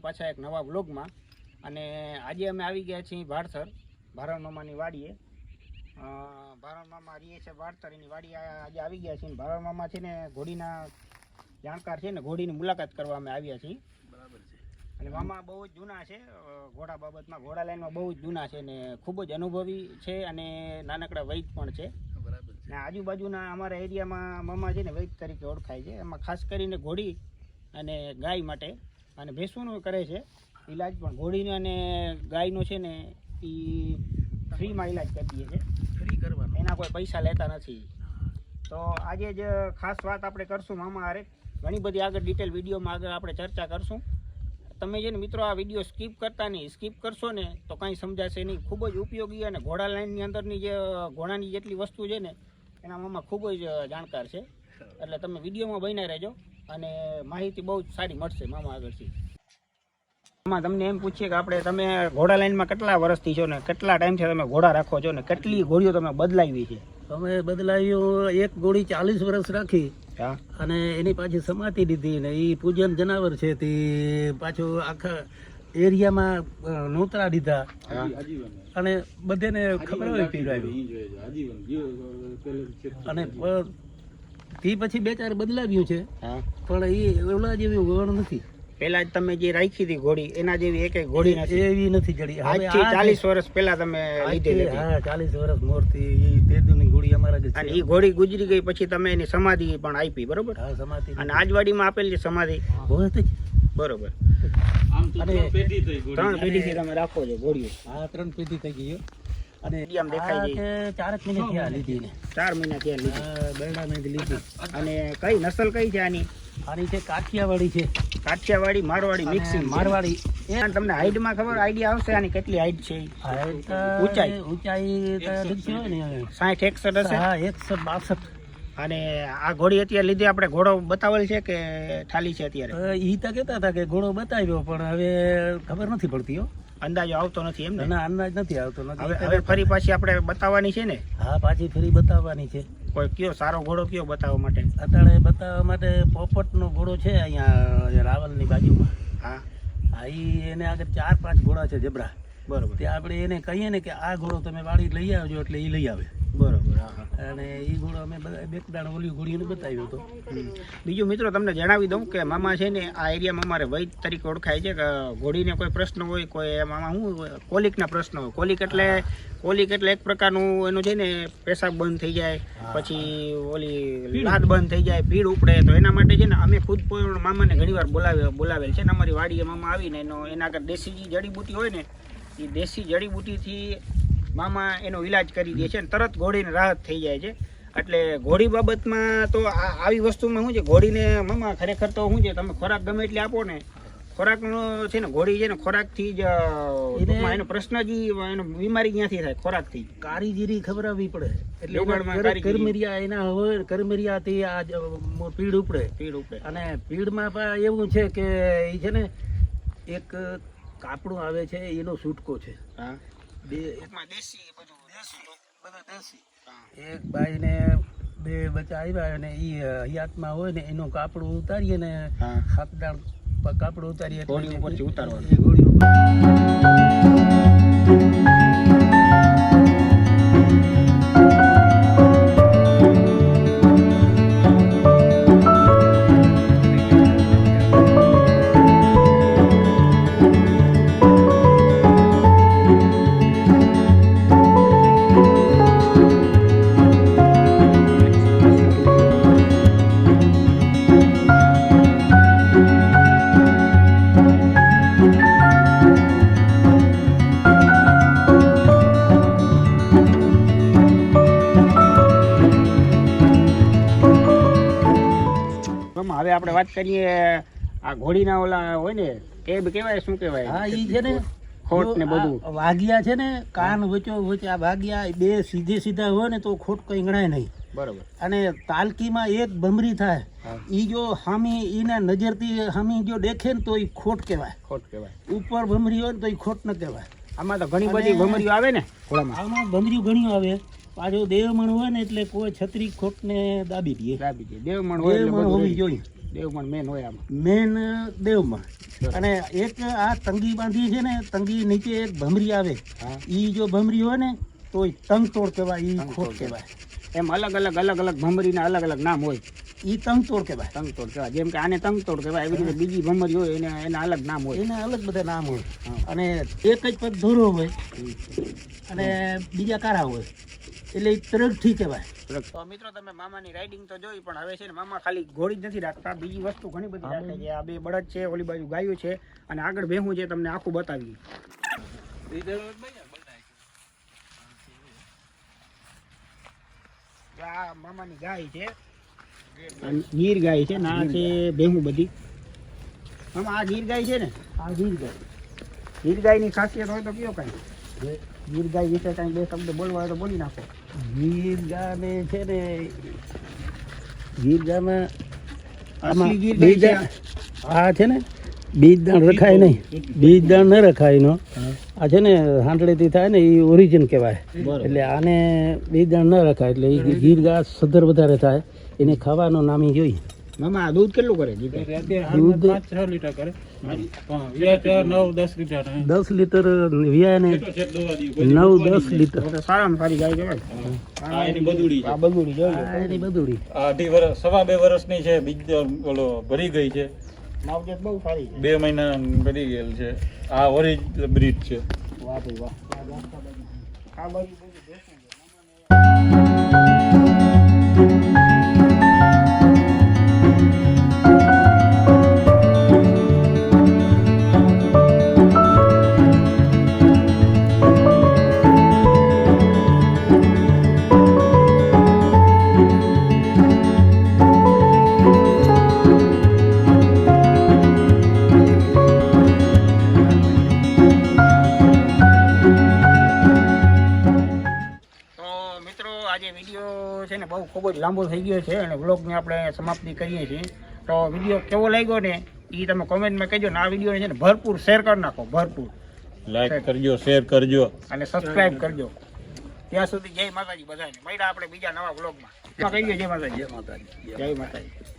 પાછા એક નવા બ્લોગમાં અને આજે અમે આવી ગયા છીએ ભાડસર ભારણ મામાની વાડીએ. ભારણ મામા રીએ છે ભાડસર એની વાડી આજે આવી ગયા છીએ. ભારણ મામા છે ને ઘોડીના જાણકાર છે ને ઘોડીની મુલાકાત કરવા અમે આવ્યા છીએ. બરાબર છે. અને મામા બહુ જ જૂના છે ઘોડા બાબતમાં ઘોડા લાઈનમાં બહુ જ જૂના છે ને ખૂબ જ અનુભવી છે અને નાનકડા વૈદ પણ છે. ને આજુબાજુના અમારા એરિયામાં મામા છે ને વૈદ તરીકે ઓળખાય છે. એમાં ખાસ કરીને ઘોડી અને ગાય માટે અને ભેંસોનું કરે છે. ઈલાજ પણ ઘોડીનો અને ગાયનો છે ને એ ફ્રીમાં ઈલાજ કરી દઈએ છે. ફ્રી કરવાનો. એના કોઈ પૈસા લેતા નથી. તો આજે જ ખાસ વાત આપણે કરશું મામા હારે. ઘણી બધી આગળ ડિટેલ વિડીયોમાં આગળ આપણે ચર્ચા કરશું. તમે છે ને મિત્રો આ વીડિયો સ્કીપ કરતા નહીં સ્કીપ કરશો ને તો કાંઈ સમજાશે નહીં. ખૂબ જ ઉપયોગી અને ઘોડા લાઈનની અંદરની જે ઘોડાની જેટલી વસ્તુ છે ને એના મામા ખૂબ જ જાણકાર છે. એટલે તમે વિડીયોમાં બન્યા રહેજો. અને માહિતી બહુ જ સારી મળશે મામા આગળથી મામા તમને એમ પૂછીએ કે આપણે તમે ઘોડા લાઈનમાં કેટલા વર્ષથી છો ને કેટલા ટાઈમથી તમે ઘોડા રાખો છો ને કેટલી ઘોડીઓ તમે બદલાવી છે અમે બદલાવ્યું એક ગોળી ચાલીસ વર્ષ રાખી અને એની પાછી સમાતી દીધી ને એ પૂજન જનાવર છે તે પાછું આખા એરિયામાં નોતરા દીધા અને બધાને ખબર હોય પીવડાવી અને તે પછી બે ચાર બદલાવ્યું છે. પણ એ ઓલા જેવી ગણ નથી. પેલા તમે જે રાખી હતી ઘોડી એના જેવી એક ઘોડી નથી. એવી નથી જડી. હવે આજથી ચાલીસ વર્ષ પહેલા તમે લીધેલી હતી. હા ચાલીસ વર્ષ મોરથી તેદુની ઘોડી અમારા અને એ ઘોડી ગુજરી ગઈ પછી તમે એની સમાધિ પણ આપી બરોબર? હા સમાધિ અને આજવાડીમાં આપેલી સમાધિ. હોય તો જ. બરોબર. અને ત્રણ પેઢીથી તમે રાખો છો ઘોડીઓ. હા ત્રણ પેઢી થઈ ગઈ. અને આમ દેખાય છે. ચારક મહિને થયા લીધી ને. ચાર મહિના થયા લીધી. અને કઈ નસલ કઈ છે આની? આની છે કાઠિયાવાડી છે. કાઠિયાવાડી મારવાડી મિક્સિંગ મારવાડી. એ તમને હાઈટમાં ખબર આઈડિયા આવશે આની કેટલી હાઈટ છે. ઊંચાઈ? ઊંચાઈ સાઠ એકસઠ હશે? હા એકસો બાસઠ. અને આ ઘોડી અત્યારે લીધે આપણે ઘોડો બતાવેલ છે કે થાલી છે અત્યારે? ઈ તો કહેતા હતા કે ઘોડો બતાવ્યો પણ હવે ખબર નથી પડતી હો. અંદાજો આવતો નથી એમ ને ના અંદાજ નથી આવતો નથી. હવે ફરી પાછી આપણે બતાવવાની છે ને? હા પાછી ફરી બતાવવાની છે. કોઈ કયો સારો ઘોડો કયો બતાવવા માટે? અત્યારે બતાવવા માટે પોપટનો ઘોડો છે અહીંયા રાવલની બાજુમાં. હા. હા એ એને આગળ ચાર પાંચ ઘોડા છે જબરા બરોબર. તે આપણે એને કહીએ ને કે આ ઘોડો તમે વાળી લઈ આવજો એટલે એ લઈ આવે. અને એ ઘોડો અમે બધા બે દાણ ઓલી ઘોડીને બતાવ્યો હતો. બીજું મિત્રો તમને જણાવી દઉં કે મામા છે ને આ એરિયામાં અમારે વૈદ તરીકે ઓળખાય છે કે ઘોડીને કોઈ પ્રશ્ન હોય કોઈ મામા શું કોલિકના પ્રશ્ન હોય. કોલિક એટલે કોલિક એટલે એક પ્રકારનું એનું છે ને પેશાબ બંધ થઈ જાય પછી ઓલી લાત બંધ થઈ જાય ભીડ ઉપડે. તો એના માટે છે ને અમે ખુદ પણ મામાને ઘણીવાર બોલાવે બોલાવેલ છે ને અમારી વાડીએ મામા આવીને એનો એના આગળ દેશી જે જડીબુટી હોય ને એ દેશી જડીબુટીથી મામા એનો ઈલાજ કરી દે છે અને તરત ઘોડીને રાહત થઈ જાય છે. એટલે ઘોડી બાબતમાં તો આ આવી વસ્તુમાં શું છે ઘોડીને મામા ખરેખર તો શું છે તમે ખોરાક ગમે એટલે આપો ને. ખોરાકનો છે ને ઘોડી છે ને ખોરાકથી જ એનો પ્રશ્ન જ એનો બીમારી ક્યાંથી થાય ખોરાકથી? કારીગીરી ખબરાવવી પડે. એટલે કરમેરિયા એના હોય કરમરિયાથી આ પીડ ઉપડે. પીડ ઉપડે. અને પીડમાં પણ એવું છે કે એ છે ને એક કાપડું આવે છે એનો છૂટકો છે. હા. બે ભાઈ દેશી દેશી. એક ભાઈને બે બચ્ચા આવ્યા અને એ હયાતમાં હોય ને એનું કાપડું ઉતારીએ ને હા. હાથ દાણ પ- કાપડું ઉતારીએ ઘોડી ઉપરથી ઉતારવાનું. ઘોડી ઉપર આપણે વાત કરીએ આ ઘોડીના ઓલા હોય ને ટેબ કહેવાય શું કહેવાય? હા એ છે ને ખોટ ને બધું. વાગ્યા છે ને કાન વચ્ચો વચ્ચે આ વાગ્યા બે સીધે સીધા હોય ને તો ખોટ કઈ ગણાય નહીં. બરોબર. અને તાલકીમાં એક ભમરી થાય. એ ઈ જો હામી ઈના નજરથી હામી જો દેખે ને તો ઈ ખોટ કહેવાય. ખોટ કહેવાય. ઉપર ભમરી હોય ને તો ઈ ખોટ ન કહેવાય. આમાં તો ઘણી બધી ભમરીઓ આવે ને આમાં ભમરીઓ ઘણી આવે. પાછો દેવમણ હોય ને એટલે કોઈ છત્રી ખોટ ને દાબી દે. દાબી દે. દેવમણ હોય હોવી જોઈએ. દેવમાં મેન હોય આમ. મેન દેવમાં અને એક આ તંગી બાંધી છે ને તંગી નીચે એક ભમરી આવે. ઈ જો ભમરી હોય ને તો તંગ તોડ કહેવાય ઈ ખોટ કહેવાય. એમ અલગ અલગ અલગ અલગ ભમરીના અલગ અલગ નામ હોય. ઈ તંગ તોડ કહેવાય. તંગતોડ કહેવાય. જેમ કે આને તંગતોડ કહેવાય એવી રીતે બીજી ભમરી હોય એને એના અલગ નામ હોય. એના અલગ બધા નામ હોય. અને એક જ પગ ધોરો હોય. અને બીજા કારા હોય. એટલે ઈ તરગઠી કહેવાય. તો મિત્રો તમે મામાની રાઇડિંગ તો જોઈ પણ હવે છે ને મામા ખાલી ઘોડી જ નથી રાખતા. બીજી વસ્તુ ઘણી બધી રાખે છે. આ બે બળદ છે ઓલી બાજુ ગાયું છે અને આગળ બેહું છે તમને આખું બતાવી આ મામાની ગાય છે. ગીર ગાય છે ને આ છે ભેહું બધી. મામા આ ગીર ગાય છે ને? આ ગીર ગાય. ગીર ગાયની ખાસિયત હોય તો કયો કાંઈ? ગીર ગાય વિશે કાંઈ બે શબ્દ બોલવા હોય તો બોલી નાખો. ગીર ગાને છે ને ગીર ગામાં બીજ આ છે ને બીજ દાણ રખાય નહીં. બીજ દાણ ન રખાય એનો. આ છે ને હાંડળેથી થાય ને એ ઓરિજિન કહેવાય. એટલે આને બીજ દાણ ન રખાય એટલે એ ગીર ઘાસ સદર વધારે થાય. એને ખાવાનો નામી જોઈએ મામા આ દૂધ કેટલું કરે? દૂધ. પાંચ છ લીટર કરે. ચાર નવ દસ લીટર. દસ લીટર વ્યાને? નવ દસ લીટર. સારામાં સારી ગાય કહેવાય એની બદુડી આ એની અઢી વર્ષ સવા બે વર્ષની છે બીજો ઓલો ભરી ગઈ છે. માવજત બહુ સારી છે. બે મહિના ભરી ગયેલ છે. આ ઓરિજ બ્રીડ છે. વાહ ભાઈ વાહ. આ બાજુ ખૂબ જ લાંબો થઈ ગયો છે અને વ્લોગની આપણે સમાપ્તિ કરીએ છીએ. તો વીડિયો કેવો લાગ્યો ને એ તમે કોમેન્ટમાં કહેજો ને આ વિડીયોને છે ને ભરપૂર શેર કરી નાખો ભરપૂર. લાઈક કરજો શેર કરજો. અને સબસ્ક્રાઇબ કરજો. ત્યાં સુધી જય માતાજી બધાને. મળ્યા આપણે બીજા નવા વ્લોગમાં કહી દો જય માતાજી. જય માતાજી. જય માતાજી.